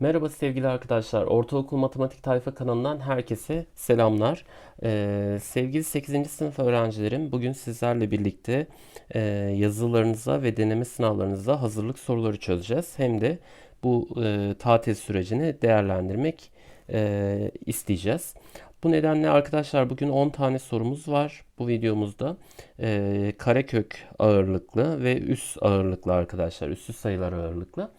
Merhaba sevgili arkadaşlar. Ortaokul Matematik Tayfa kanalından herkese selamlar. Ee, sevgili 8. sınıf öğrencilerim, bugün sizlerle birlikte e, yazılarınıza ve deneme sınavlarınıza hazırlık soruları çözeceğiz. Hem de bu e, tatil sürecini değerlendirmek e, isteyeceğiz. Bu nedenle arkadaşlar bugün 10 tane sorumuz var bu videomuzda. E, karekök ağırlıklı ve üst ağırlıklı arkadaşlar, üstü sayılar ağırlıklı.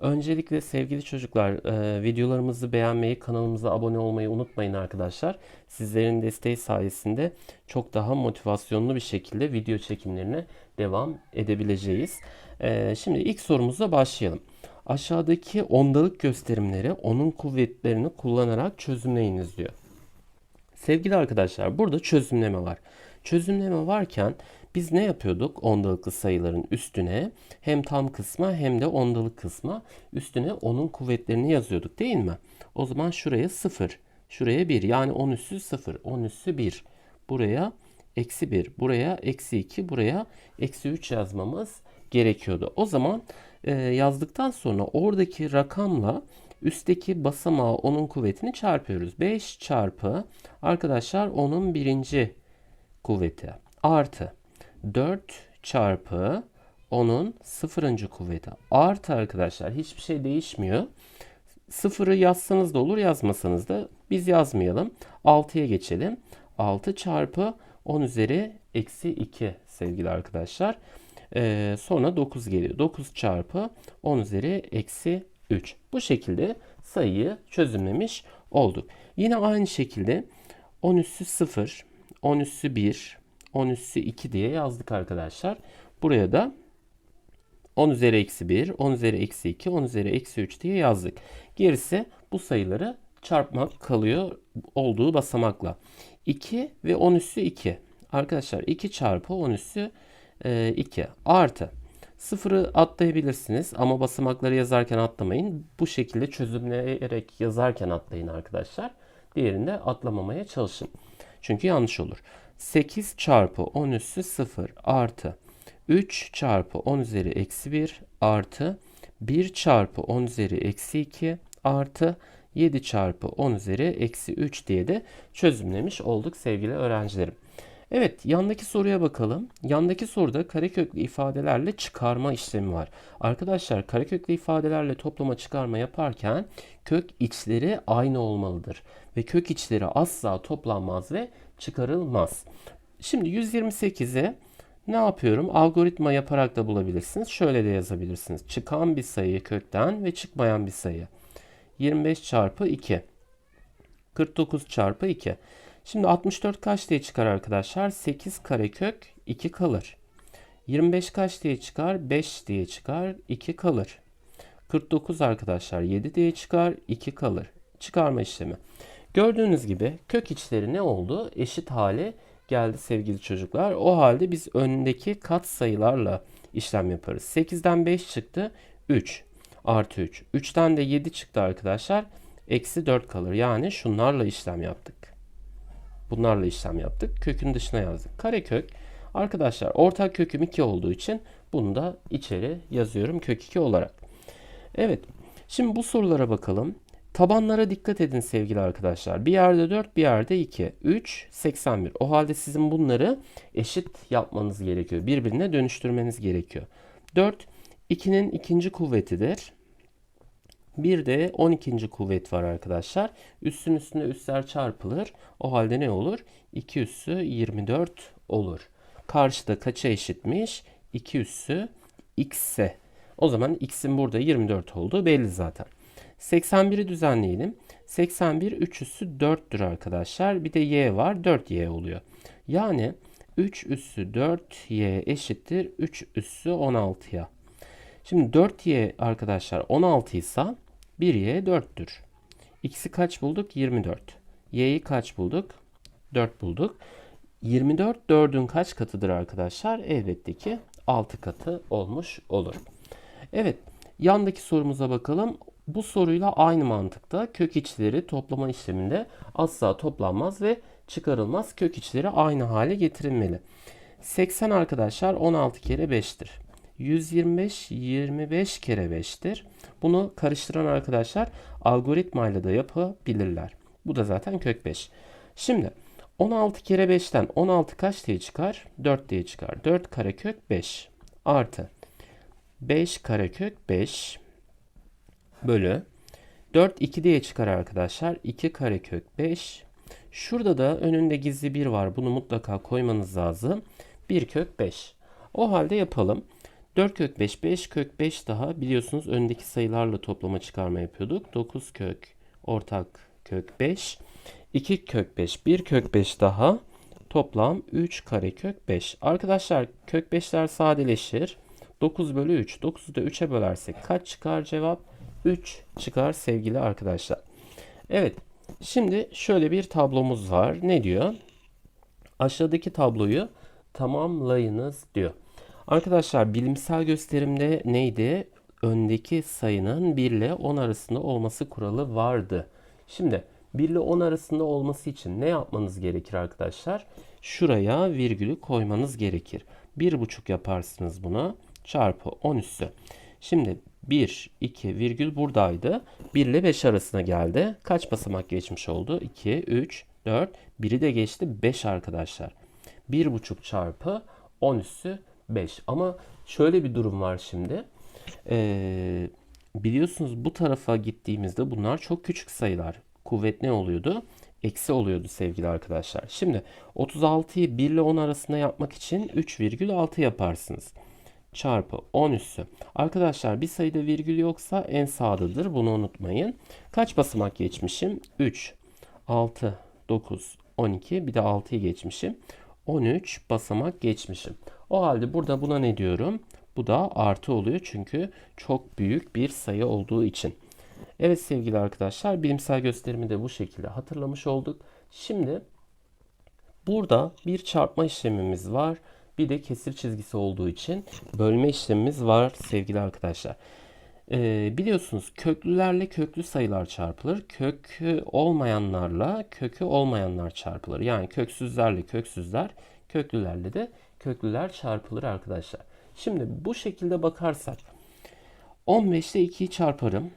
Öncelikle sevgili çocuklar e, videolarımızı beğenmeyi, kanalımıza abone olmayı unutmayın arkadaşlar. Sizlerin desteği sayesinde çok daha motivasyonlu bir şekilde video çekimlerine devam edebileceğiz. E, şimdi ilk sorumuzla başlayalım. Aşağıdaki ondalık gösterimleri onun kuvvetlerini kullanarak çözümleyiniz diyor. Sevgili arkadaşlar burada çözümleme var. Çözümleme varken biz ne yapıyorduk? Ondalıklı sayıların üstüne hem tam kısma hem de ondalık kısma üstüne onun kuvvetlerini yazıyorduk değil mi? O zaman şuraya 0, şuraya 1 yani 10 üssü 0, 10 üssü 1. Buraya eksi 1, buraya eksi 2, buraya eksi 3 yazmamız gerekiyordu. O zaman e, yazdıktan sonra oradaki rakamla üstteki basamağı onun kuvvetini çarpıyoruz. 5 çarpı arkadaşlar onun birinci kuvveti artı 4 çarpı onun sıfırıncı kuvveti artı arkadaşlar hiçbir şey değişmiyor. Sıfırı yazsanız da olur yazmasanız da biz yazmayalım. 6'ya geçelim. 6 çarpı 10 üzeri eksi 2 sevgili arkadaşlar. Ee, sonra 9 geliyor. 9 çarpı 10 üzeri eksi 3. Bu şekilde sayıyı çözümlemiş olduk. Yine aynı şekilde 10 üssü 0, 10 üssü 1, 10 üssü 2 diye yazdık arkadaşlar. Buraya da 10 üzeri eksi 1, 10 üzeri eksi 2, 10 üzeri eksi 3 diye yazdık. Gerisi bu sayıları çarpmak kalıyor olduğu basamakla. 2 ve 10 üssü 2. Arkadaşlar 2 çarpı 10 üssü 2 e, artı. Sıfırı atlayabilirsiniz ama basamakları yazarken atlamayın. Bu şekilde çözümleyerek yazarken atlayın arkadaşlar. Diğerinde atlamamaya çalışın. Çünkü yanlış olur. 8 çarpı 10 üssü 0 artı 3 çarpı 10 üzeri eksi 1 artı 1 çarpı 10 üzeri eksi 2 artı 7 çarpı 10 üzeri eksi 3 diye de çözümlemiş olduk sevgili öğrencilerim. Evet yandaki soruya bakalım. Yandaki soruda kareköklü ifadelerle çıkarma işlemi var. Arkadaşlar kareköklü ifadelerle toplama çıkarma yaparken kök içleri aynı olmalıdır. Ve kök içleri asla toplanmaz ve çıkarılmaz. Şimdi 128'i ne yapıyorum? Algoritma yaparak da bulabilirsiniz. Şöyle de yazabilirsiniz. Çıkan bir sayı kökten ve çıkmayan bir sayı. 25 çarpı 2. 49 çarpı 2. Şimdi 64 kaç diye çıkar arkadaşlar? 8 karekök 2 kalır. 25 kaç diye çıkar? 5 diye çıkar. 2 kalır. 49 arkadaşlar 7 diye çıkar. 2 kalır. Çıkarma işlemi. Gördüğünüz gibi kök içleri ne oldu? Eşit hale geldi sevgili çocuklar. O halde biz öndeki kat sayılarla işlem yaparız. 8'den 5 çıktı. 3 artı 3. 3'ten de 7 çıktı arkadaşlar. Eksi 4 kalır. Yani şunlarla işlem yaptık. Bunlarla işlem yaptık. Kökün dışına yazdık. Karekök arkadaşlar ortak köküm 2 olduğu için bunu da içeri yazıyorum kök 2 olarak. Evet. Şimdi bu sorulara bakalım. Tabanlara dikkat edin sevgili arkadaşlar. Bir yerde 4, bir yerde 2. 3, 81. O halde sizin bunları eşit yapmanız gerekiyor. Birbirine dönüştürmeniz gerekiyor. 4, 2'nin ikinci kuvvetidir. Bir de 12. kuvvet var arkadaşlar. Üstün üstüne üstler çarpılır. O halde ne olur? 2 üssü 24 olur. Karşıda kaça eşitmiş? 2 üssü x'e. O zaman x'in burada 24 olduğu belli zaten. 81'i düzenleyelim. 81 3 üssü 4'tür arkadaşlar. Bir de y var. 4y oluyor. Yani 3 üssü 4y eşittir 3 üssü 16'ya. Şimdi 4y arkadaşlar 16 ise 1y 4'tür. X'i kaç bulduk? 24. Y'yi kaç bulduk? 4 bulduk. 24 4'ün kaç katıdır arkadaşlar? Elbette ki 6 katı olmuş olur. Evet, yandaki sorumuza bakalım. Bu soruyla aynı mantıkta kök içleri toplama işleminde asla toplanmaz ve çıkarılmaz. Kök içleri aynı hale getirilmeli. 80 arkadaşlar 16 kere 5'tir. 125 25 kere 5'tir. Bunu karıştıran arkadaşlar algoritmayla da yapabilirler. Bu da zaten kök 5. Şimdi 16 kere 5'ten 16 kaç diye çıkar? 4 diye çıkar. 4 karekök 5 artı 5 karekök 5 bölü 4 2 diye çıkar arkadaşlar. 2 karekök 5. Şurada da önünde gizli 1 var. Bunu mutlaka koymanız lazım. 1 kök 5. O halde yapalım. 4 kök 5, 5 kök 5 daha biliyorsunuz öndeki sayılarla toplama çıkarma yapıyorduk. 9 kök ortak kök 5. 2 kök 5, 1 kök 5 daha. Toplam 3 kare kök 5. Arkadaşlar kök 5'ler sadeleşir. 9 bölü 3. 9'u da 3'e bölersek kaç çıkar cevap? 3 çıkar sevgili arkadaşlar. Evet. Şimdi şöyle bir tablomuz var. Ne diyor? Aşağıdaki tabloyu tamamlayınız diyor. Arkadaşlar bilimsel gösterimde neydi? Öndeki sayının 1 ile 10 arasında olması kuralı vardı. Şimdi 1 ile 10 arasında olması için ne yapmanız gerekir arkadaşlar? Şuraya virgülü koymanız gerekir. 1,5 yaparsınız buna çarpı 10 üssü. Şimdi 1, 2 virgül buradaydı. 1 ile 5 arasına geldi. Kaç basamak geçmiş oldu? 2, 3, 4. Biri de geçti 5 arkadaşlar. 1,5 çarpı 10 üssü 5. Ama şöyle bir durum var şimdi. Ee, biliyorsunuz bu tarafa gittiğimizde bunlar çok küçük sayılar. Kuvvet ne oluyordu? Eksi oluyordu sevgili arkadaşlar. Şimdi 36'yı 1 ile 10 arasında yapmak için 3,6 yaparsınız. Çarpı 10 üssü. Arkadaşlar bir sayıda virgül yoksa en sağdadır. Bunu unutmayın. Kaç basamak geçmişim? 3, 6, 9, 12. Bir de 6'yı geçmişim. 13 basamak geçmişim. O halde burada buna ne diyorum? Bu da artı oluyor çünkü çok büyük bir sayı olduğu için. Evet sevgili arkadaşlar bilimsel gösterimi de bu şekilde hatırlamış olduk. Şimdi burada bir çarpma işlemimiz var. Bir de kesir çizgisi olduğu için bölme işlemimiz var sevgili arkadaşlar. Ee, biliyorsunuz köklülerle köklü sayılar çarpılır. Kökü olmayanlarla kökü olmayanlar çarpılır. Yani köksüzlerle köksüzler, köklülerle de köklüler çarpılır arkadaşlar. Şimdi bu şekilde bakarsak 15 ile 2'yi çarparım.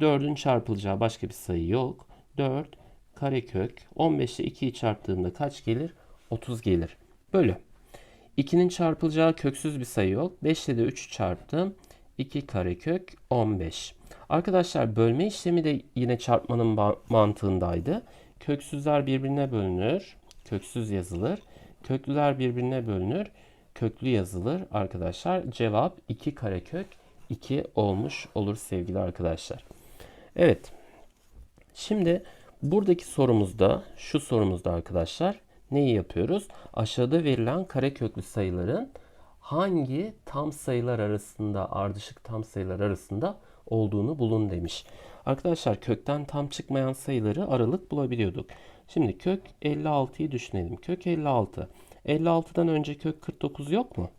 4'ün çarpılacağı başka bir sayı yok. 4 karekök 15 ile 2'yi çarptığında kaç gelir? 30 gelir. Bölü. 2'nin çarpılacağı köksüz bir sayı yok. 5 ile de 3'ü çarptım. 2 karekök 15. Arkadaşlar bölme işlemi de yine çarpmanın mantığındaydı. Köksüzler birbirine bölünür. Köksüz yazılır. Köklüler birbirine bölünür. Köklü yazılır arkadaşlar. Cevap 2 karekök 2 olmuş olur sevgili arkadaşlar. Evet. Şimdi buradaki sorumuzda şu sorumuzda arkadaşlar neyi yapıyoruz? Aşağıda verilen kareköklü sayıların hangi tam sayılar arasında, ardışık tam sayılar arasında olduğunu bulun demiş. Arkadaşlar kökten tam çıkmayan sayıları aralık bulabiliyorduk. Şimdi kök 56'yı düşünelim. Kök 56. 56'dan önce kök 49 yok mu?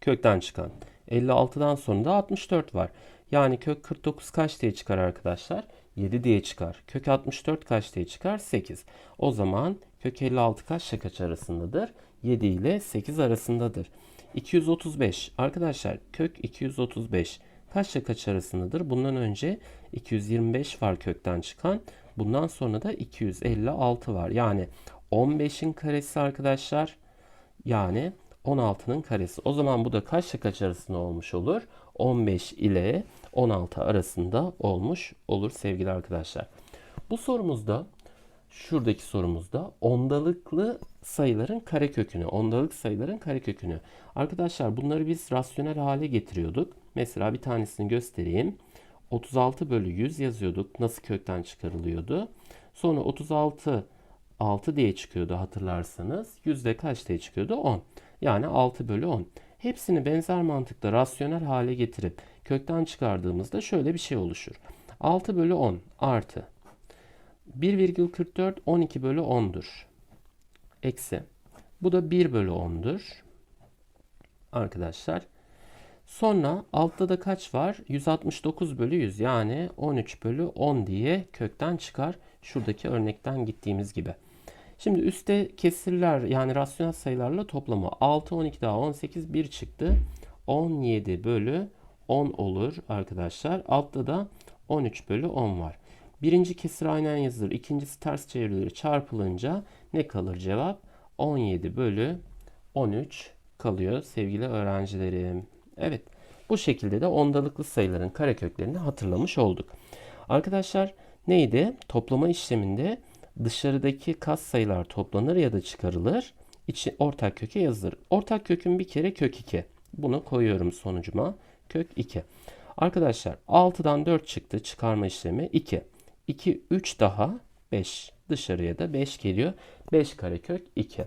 Kökten çıkan. 56'dan sonra da 64 var. Yani kök 49 kaç diye çıkar arkadaşlar? 7 diye çıkar. Kök 64 kaç diye çıkar? 8. O zaman kök 56 kaçla kaç arasındadır? 7 ile 8 arasındadır. 235. Arkadaşlar kök 235 kaçla kaç arasındadır? Bundan önce 225 var kökten çıkan. Bundan sonra da 256 var. Yani 15'in karesi arkadaşlar. Yani 16'nın karesi. O zaman bu da kaçla kaç arasında olmuş olur? 15 ile 16 arasında olmuş olur sevgili arkadaşlar. Bu sorumuzda şuradaki sorumuzda ondalıklı sayıların karekökünü, ondalık sayıların karekökünü. Arkadaşlar bunları biz rasyonel hale getiriyorduk. Mesela bir tanesini göstereyim. 36 bölü 100 yazıyorduk. Nasıl kökten çıkarılıyordu? Sonra 36 6 diye çıkıyordu hatırlarsanız. Yüzde kaç diye çıkıyordu? 10. Yani 6 bölü 10. Hepsini benzer mantıkla rasyonel hale getirip kökten çıkardığımızda şöyle bir şey oluşur. 6 bölü 10 artı 1,44 12 bölü 10'dur. Eksi. Bu da 1 bölü 10'dur. Arkadaşlar. Sonra altta da kaç var? 169 bölü 100 yani 13 bölü 10 diye kökten çıkar. Şuradaki örnekten gittiğimiz gibi. Şimdi üstte kesirler yani rasyonel sayılarla toplamı 6, 12 daha 18 1 çıktı. 17 bölü 10 olur arkadaşlar. Altta da 13 bölü 10 var. Birinci kesir aynen yazılır. İkincisi ters çevrilir. Çarpılınca ne kalır cevap? 17 bölü 13 kalıyor sevgili öğrencilerim. Evet bu şekilde de ondalıklı sayıların kareköklerini hatırlamış olduk. Arkadaşlar neydi? Toplama işleminde dışarıdaki kas sayılar toplanır ya da çıkarılır. İçi ortak köke yazılır. Ortak kökün bir kere kök 2. Bunu koyuyorum sonucuma. Kök 2. Arkadaşlar 6'dan 4 çıktı çıkarma işlemi 2. 2 3 daha 5. Dışarıya da 5 geliyor. 5 karekök 2.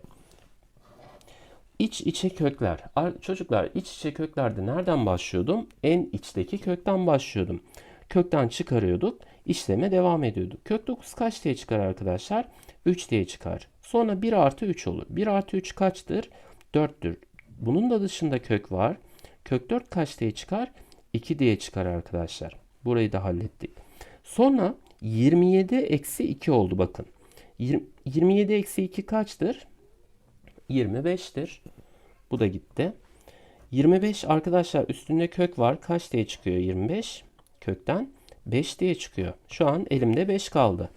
İç içe kökler. Ar- Çocuklar iç içe köklerde nereden başlıyordum? En içteki kökten başlıyordum. Kökten çıkarıyorduk. işleme devam ediyorduk. Kök 9 kaç diye çıkar arkadaşlar? 3 diye çıkar. Sonra 1 artı 3 olur. 1 artı 3 kaçtır? 4'tür. Bunun da dışında kök var. Kök 4 kaç diye çıkar? 2 diye çıkar arkadaşlar. Burayı da hallettik. Sonra 27 eksi 2 oldu bakın. Yirmi- 27 eksi 2 kaçtır? 25'tir. Bu da gitti. 25 arkadaşlar üstünde kök var. Kaç diye çıkıyor 25? Kökten 5 diye çıkıyor. Şu an elimde 5 kaldı.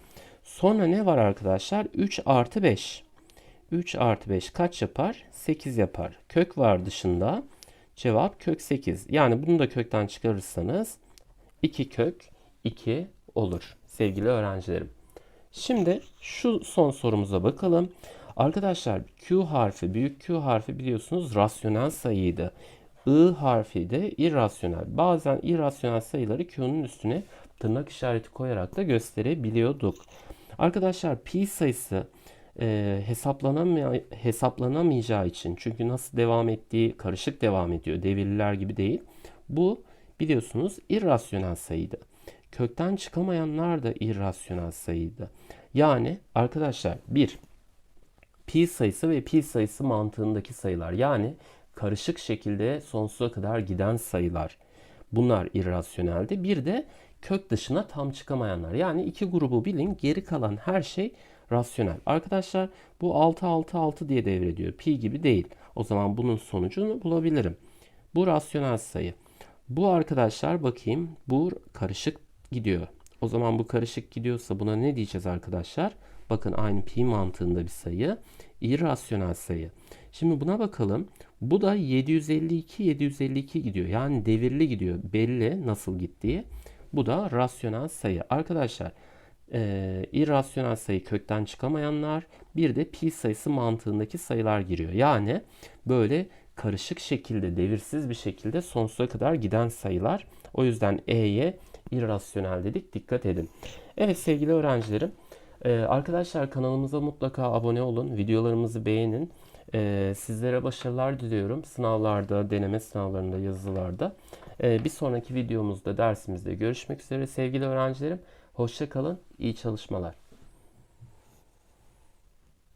Sonra ne var arkadaşlar? 3 artı 5. 3 artı 5 kaç yapar? 8 yapar. Kök var dışında. Cevap kök 8. Yani bunu da kökten çıkarırsanız 2 kök 2 olur sevgili öğrencilerim. Şimdi şu son sorumuza bakalım. Arkadaşlar Q harfi, büyük Q harfi biliyorsunuz rasyonel sayıydı. I harfi de irrasyonel. Bazen irrasyonel sayıları Q'nun üstüne tırnak işareti koyarak da gösterebiliyorduk. Arkadaşlar pi sayısı e, hesaplanamay hesaplanamayacağı için çünkü nasıl devam ettiği karışık devam ediyor. Devirliler gibi değil. Bu biliyorsunuz irrasyonel sayıydı. Kökten çıkamayanlar da irrasyonel sayıydı. Yani arkadaşlar bir pi sayısı ve pi sayısı mantığındaki sayılar. Yani karışık şekilde sonsuza kadar giden sayılar. Bunlar irrasyoneldi. Bir de kök dışına tam çıkamayanlar. Yani iki grubu bilin geri kalan her şey rasyonel. Arkadaşlar bu 6 6 6 diye devrediyor. Pi gibi değil. O zaman bunun sonucunu bulabilirim. Bu rasyonel sayı. Bu arkadaşlar bakayım bu karışık gidiyor. O zaman bu karışık gidiyorsa buna ne diyeceğiz arkadaşlar? Bakın aynı pi mantığında bir sayı. irrasyonel sayı. Şimdi buna bakalım. Bu da 752 752 gidiyor. Yani devirli gidiyor. Belli nasıl gittiği. Bu da rasyonel sayı. Arkadaşlar e, irrasyonel sayı kökten çıkamayanlar bir de pi sayısı mantığındaki sayılar giriyor. Yani böyle karışık şekilde devirsiz bir şekilde sonsuza kadar giden sayılar. O yüzden E'ye irrasyonel dedik. Dikkat edin. Evet sevgili öğrencilerim. Ee, arkadaşlar kanalımıza mutlaka abone olun. Videolarımızı beğenin. Ee, sizlere başarılar diliyorum. Sınavlarda, deneme sınavlarında, yazılarda. Ee, bir sonraki videomuzda, dersimizde görüşmek üzere sevgili öğrencilerim. Hoşça kalın. İyi çalışmalar.